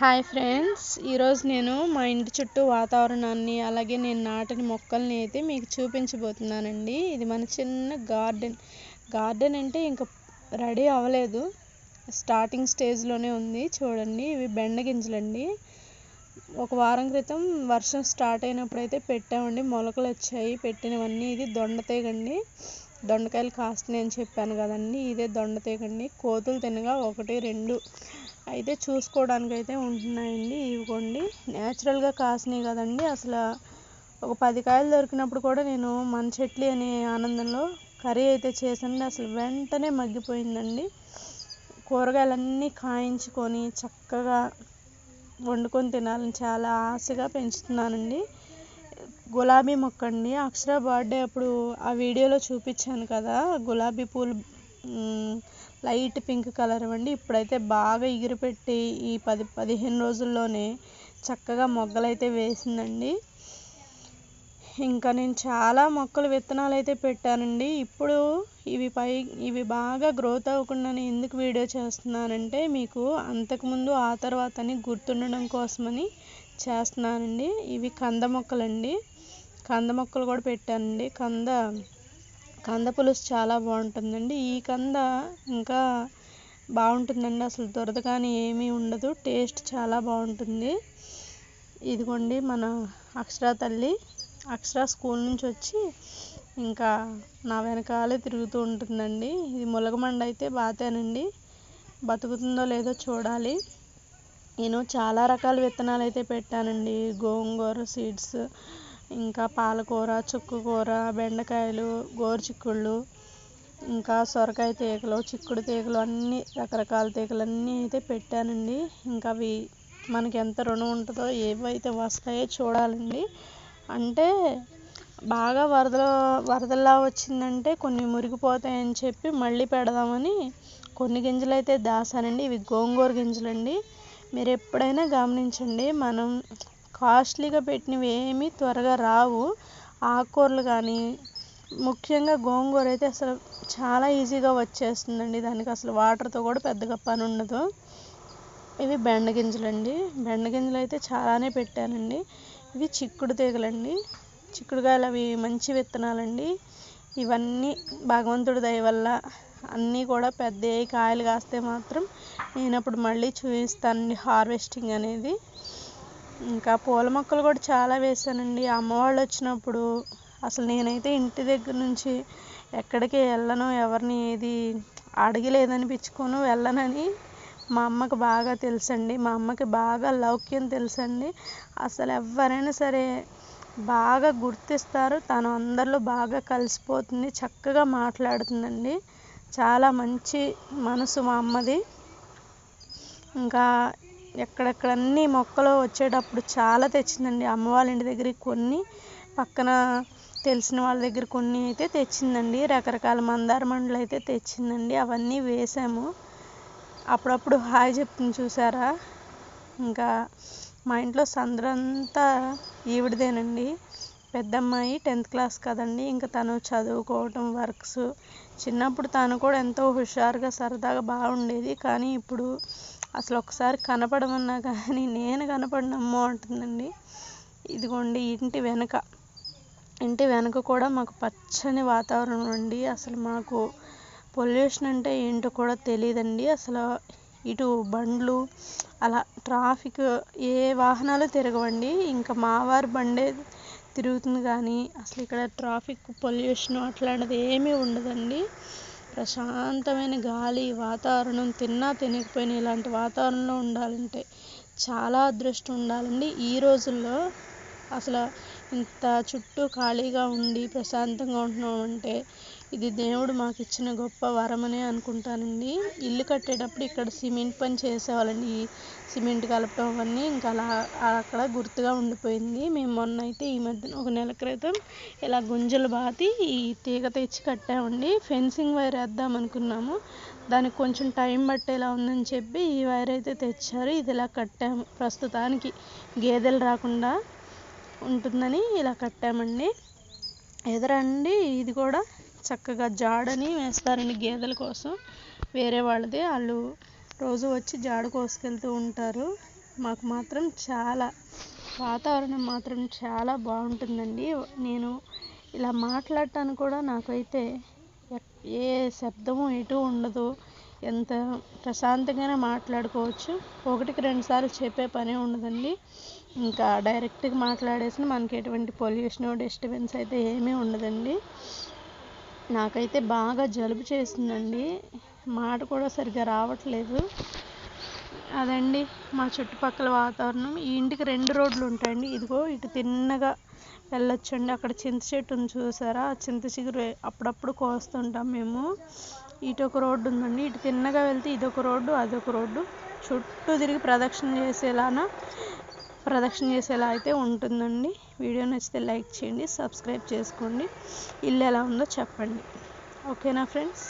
Hi friends ఈరోజు నేను మా ఇంటి చుట్టూ వాతావరణాన్ని అలాగే నేను నాటిన మొక్కల్ని అయితే మీకు చూపించబోతున్నానండి. ఇది మన చిన్న గార్డెన్. గార్డెన్ అంటే ఇంకా రెడీ అవ్వలేదు. స్టార్టింగ్ స్టేజ్లోనే ఉంది. చూడండి ఇవి బెండ గింజలండి. ఒక వారం క్రితం వర్షం స్టార్ట్ అయినప్పుడు అయితే పెట్టామండి. మొలకలు వచ్చాయి పెట్టినవన్నీ ఇది దొండతేగండి. దొండకాయలు కాస్తున్నాయి అని చెప్పాను కదండి ఇదే దొండ తీగండి. కోతులు తినగా ఒకటి రెండు. అయితే చూసుకోవడానికి అయితే ఉంటున్నాయండి ఇవిగోండి న్యాచురల్గా కాసినాయి కదండి. అసలు ఒక పది కాయలు దొరికినప్పుడు కూడా నేను మన చెట్లు అనే ఆనందంలో కర్రీ అయితే చేశానండి. అసలు వెంటనే మగ్గిపోయిందండి. కూరగాయలన్నీ కాయించుకొని చక్కగా వండుకొని తినాలని చాలా ఆశగా పెంచుతున్నానండి. గులాబీ మొక్క అండి అక్షర బర్త్డే అప్పుడు ఆ వీడియోలో చూపించాను కదా గులాబీ పూలు లైట్ పింక్ కలర్ అండి ఇప్పుడైతే బాగా ఎగిరిపెట్టి ఈ పది పదిహేను రోజుల్లోనే చక్కగా మొగ్గలైతే వేసిందండి. ఇంకా నేను చాలా మొక్కలు విత్తనాలు అయితే పెట్టానండి. ఇప్పుడు ఇవి పై ఇవి బాగా గ్రోత్ అవ్వకుండా ఎందుకు వీడియో చేస్తున్నానంటే మీకు అంతకుముందు ఆ తర్వాత అని గుర్తుండడం కోసమని చేస్తున్నానండి. ఇవి కంద మొక్కలండి. కంద మొక్కలు కూడా పెట్టానండి. కంద కంద పులుసు చాలా బాగుంటుందండి. ఈ కంద ఇంకా బాగుంటుందండి. అసలు దురద కానీ ఏమీ ఉండదు. టేస్ట్ చాలా బాగుంటుంది. ఇదిగోండి మన అక్షర తల్లి అక్షర స్కూల్ నుంచి వచ్చి ఇంకా నా వెనకాలే తిరుగుతూ ఉంటుందండి. ఇది ములగమండ అయితే బాతేనండి. బతుకుతుందో లేదో చూడాలి. నేను చాలా రకాల విత్తనాలు అయితే పెట్టానండి. గోంగూర సీడ్స్ ఇంకా పాలకూర చుక్కకూర బెండకాయలు గోరుచిక్కుళ్ళు ఇంకా సొరకాయ తీగలు చిక్కుడు తీగలు అన్నీ రకరకాల తీగలు అన్నీ అయితే పెట్టానండి. ఇంకా అవి మనకి ఎంత రుణం ఉంటుందో ఏవైతే వస్తాయో చూడాలండి. అంటే బాగా వరదలో వరదల్లా వచ్చిందంటే కొన్ని మురిగిపోతాయని చెప్పి మళ్ళీ పెడదామని కొన్ని గింజలు అయితే దాసానండి. ఇవి గోంగూర గింజలండి. మీరు ఎప్పుడైనా గమనించండి మనం కాస్ట్లీగా పెట్టినవి ఏమీ త్వరగా రావు. ఆకుకూరలు కానీ ముఖ్యంగా గోంగూర అయితే అసలు చాలా ఈజీగా వచ్చేస్తుందండి. దానికి అసలు వాటర్తో కూడా పెద్దగా పని ఉండదు. ఇవి బెండ గింజలండి. బెండ గింజలు అయితే చాలానే పెట్టానండి. ఇవి చిక్కుడు తీగలండి. చిక్కుడుకాయలు అవి మంచి విత్తనాలండి. ఇవన్నీ భగవంతుడి దయ వల్ల అన్నీ కూడా పెద్ద కాయలు కాస్తే మాత్రం నేను అప్పుడు మళ్ళీ చూపిస్తానండి హార్వెస్టింగ్ అనేది. ఇంకా పూల మొక్కలు కూడా చాలా వేసానండి అమ్మవాళ్ళు వచ్చినప్పుడు అసలు నేనైతే ఇంటి దగ్గర నుంచి ఎక్కడికి వెళ్ళను ఎవరిని ఏది అడగలేదనిపించుకోను వెళ్ళనని మా అమ్మకి బాగా తెలుసండి. మా అమ్మకి బాగా లౌక్యం తెలుసండి. అసలు ఎవరైనా సరే బాగా గుర్తిస్తారు తను అందరిలో బాగా కలిసిపోతుంది చక్కగా మాట్లాడుతుందండి. చాలా మంచి మనసు మా అమ్మది. ఇంకా ఎక్కడెక్కడ అన్ని మొక్కలు వచ్చేటప్పుడు చాలా తెచ్చిందండి. అమ్మ వాళ్ళ ఇంటి దగ్గర కొన్ని పక్కన తెలిసిన వాళ్ళ దగ్గర కొన్ని అయితే తెచ్చిందండి. రకరకాల మందార మండలు అయితే తెచ్చిందండి. అవన్నీ వేసాము. అప్పుడప్పుడు హాయ్ చెప్తుంది చూసారా? ఇంకా మా ఇంట్లో సందరంతా ఈవిడదేనండి. పెద్దమ్మాయి టెన్త్ క్లాస్ కదండి. ఇంకా తను చదువుకోవటం వర్క్స్. చిన్నప్పుడు తను కూడా ఎంతో హుషారుగా సరదాగా బాగుండేది. కానీ ఇప్పుడు అసలు ఒకసారి కనపడమన్నా కానీ నేను కనపడినమ్మో అంటుందండి. ఇదిగోండి ఇంటి వెనక. ఇంటి వెనక కూడా మాకు పచ్చని వాతావరణం అండి. అసలు మాకు పొల్యూషన్ అంటే ఏంటో కూడా తెలియదండి అసలు ఇటు బండ్లు అలా ట్రాఫిక్ ఏ వాహనాలు తిరగవండి. ఇంకా మావారి బండే తిరుగుతుంది కానీ అసలు ఇక్కడ ట్రాఫిక్ పొల్యూషన్ అట్లాంటిది ఏమీ ఉండదండి. ప్రశాంతమైన గాలి వాతావరణం తిన్నా తినకపోయినా ఇలాంటి వాతావరణంలో ఉండాలంటే చాలా అదృష్టం ఉండాలండి. ఈ రోజుల్లో అసలు ఇంత చుట్టూ ఖాళీగా ఉండి ప్రశాంతంగా ఉంటున్నామంటే ఇది దేవుడు మాకు ఇచ్చిన గొప్ప వరమనే అనుకుంటానండి. ఇల్లు కట్టేటప్పుడు ఇక్కడ సిమెంట్ పని చేసేవాళ్ళండి. సిమెంట్ కలపడం అవన్నీ ఇంకా అలా అక్కడ గుర్తుగా ఉండిపోయింది. మేము మొన్న అయితే ఈ మధ్యన ఒక నెల క్రితం ఇలా గుంజలు బాతి ఈ తీగ తెచ్చి కట్టామండి. ఫెన్సింగ్ వైర్ వేద్దాం అనుకున్నాము. దానికి కొంచెం టైం పట్టేలా ఉందని చెప్పి ఈ వైర్ అయితే తెచ్చారు. ఇది ఇలా కట్టాము. ప్రస్తుతానికి గేదెలు రాకుండా ఉంటుందని ఇలా కట్టామండి. ఎదురండి ఇది కూడా చక్కగా జాడని వేస్తారండి గేదెల కోసం. వేరే వాళ్ళది. వాళ్ళు రోజు వచ్చి జాడ కోసుకెళ్తూ ఉంటారు. మాకు మాత్రం చాలా వాతావరణం మాత్రం చాలా బాగుంటుందండి. నేను ఇలా మాట్లాడటానికి కూడా నాకైతే ఏ శబ్దము ఎటు ఉండదు. ఎంత ప్రశాంతంగానే మాట్లాడుకోవచ్చు. ఒకటికి రెండు సార్లు చెప్పే పనే ఉండదండి. ఇంకా డైరెక్ట్గా మాట్లాడేసిన మనకి ఎటువంటి పొల్యూషన్ డిస్టర్బెన్స్ అయితే ఏమీ ఉండదండి. నాకైతే బాగా జలుబు చేసిందండి మాట కూడా సరిగ్గా రావట్లేదు. అదండి మా చుట్టుపక్కల వాతావరణం. ఈ ఇంటికి రెండు రోడ్లు ఉంటాయండి. ఇదిగో ఇటు తిన్నగా వెళ్ళొచ్చండి. అక్కడ చింత చెట్టు ఉంది చూసారా? ఆ చింత చిగురు అప్పుడప్పుడు కోస్తుంటాం మేము. ఇటు ఒక రోడ్డు ఉందండి. ఇటు తిన్నగా వెళ్తే ఇదొక రోడ్డు అదొక రోడ్డు. చుట్టూ తిరిగి ప్రదక్షిణ చేసేలాన ప్రదక్షిణ చేసేలా అయితే ఉంటుందండి. వీడియో నచ్చితే లైక్ చేయండి సబ్స్క్రైబ్ చేసుకోండి. ఇల్లు ఎలా ఉందో చెప్పండి. ఓకేనా ఫ్రెండ్స్?